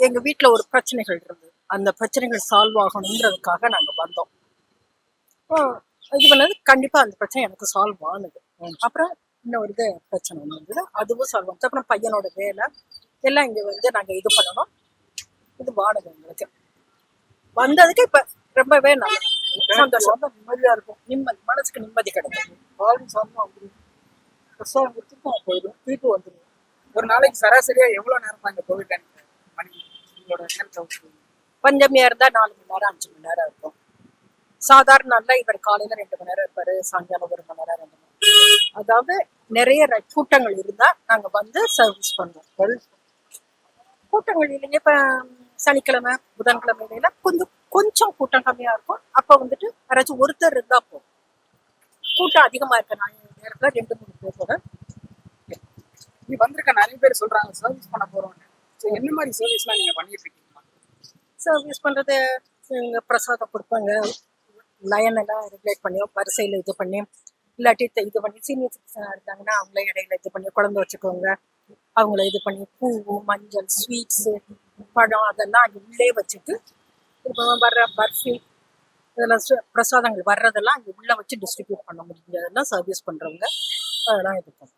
எங்க வீட்ல ஒரு பிரச்சனைகள் இருந்தது. அந்த பிரச்சனைகள் சால்வ் ஆகணுன்றதுக்காக நாங்க வந்தோம். இது பண்ணது கண்டிப்பா அந்த பிரச்சனை எனக்கு சால்வ் ஆனது. அப்புறம் இன்னொரு இது பிரச்சனை ஒண்ணு இருந்தது. அதுவும் சால்வ் ஆனது. அப்புறம் பையனோட வேலை எல்லாம் இங்க வந்து நாங்க இது பண்ணணும். இது வாடகை எங்களுக்கு. வந்ததுக்கு இப்ப ரொம்பவே நல்லது. சந்தோஷம். நிம்மதியா இருக்கும். நிம்மதி மனசுக்கு நிம்மதி கிடைக்கும். அப்படி பிரசவம் கொடுத்துட்டு போயிடும் திருப்பி வந்துடும் ஒரு நாளைக்கு சராசரியா எவ்வளவு நேரம் உங்களோட நேரத்தை விட்டு. பஞ்சமியா இருந்தா நாலு மணி நேரம் அஞ்சு மணி நேரம் இருக்கும். சாதாரண நாளில் இவர் காலையில ரெண்டு மணி நேரம் இருப்பாரு சாயங்காலம் ஒரு மணி நேரம் ரெண்டு மணி அதாவது நிறைய கூட்டங்கள் இருந்தா நாங்க வந்து சர்வீஸ் பண்ணுவோம். கூட்டங்கள் இல்லைங்க இப்ப சனிக்கிழமை புதன்கிழமை கொஞ்சம் கொஞ்சம் கூட்டம் கம்மியா இருக்கும். அப்ப வந்துட்டு யாராச்சும் ஒருத்தர் இருந்தா போதும். கூட்டம் அதிகமா இருக்க நான் நேரத்துல ரெண்டு மூணு பேர் கூட. வந்திருக்க நிறைய பேர் சொல்றாங்க சர்வீஸ் பண்ண போறோம்னு. என்ன மாதிரி சர்வீஸ்லாம் நீங்க பண்ணிட்டு இருக்கீங்க? சர்வீஸ் பண்ணுறது இங்க பிரசாதம் கொடுப்பாங்க. லைன் எல்லாம் ரெகுலேட் பண்ணி வரிசையில் இது பண்ணி இல்லாட்டி இது பண்ணி சீனியர் சிட்டிசனாக இருந்தாங்கன்னா அவங்கள இடையில இது பண்ணி குழந்தை வச்சுக்கோங்க. அவங்கள இது பண்ணி பூ மஞ்சள் ஸ்வீட்ஸு பழம் அதெல்லாம் அங்கே உள்ளே வச்சுட்டு இப்போ வர்ற பர்ஃபி இதெல்லாம் பிரசாதங்கள் வர்றதெல்லாம் அங்கே உள்ள வச்சு டிஸ்ட்ரிபியூட் பண்ண முடிஞ்சதெல்லாம் சர்வீஸ் பண்ணுறவங்க அதெல்லாம் இது பண்ணும்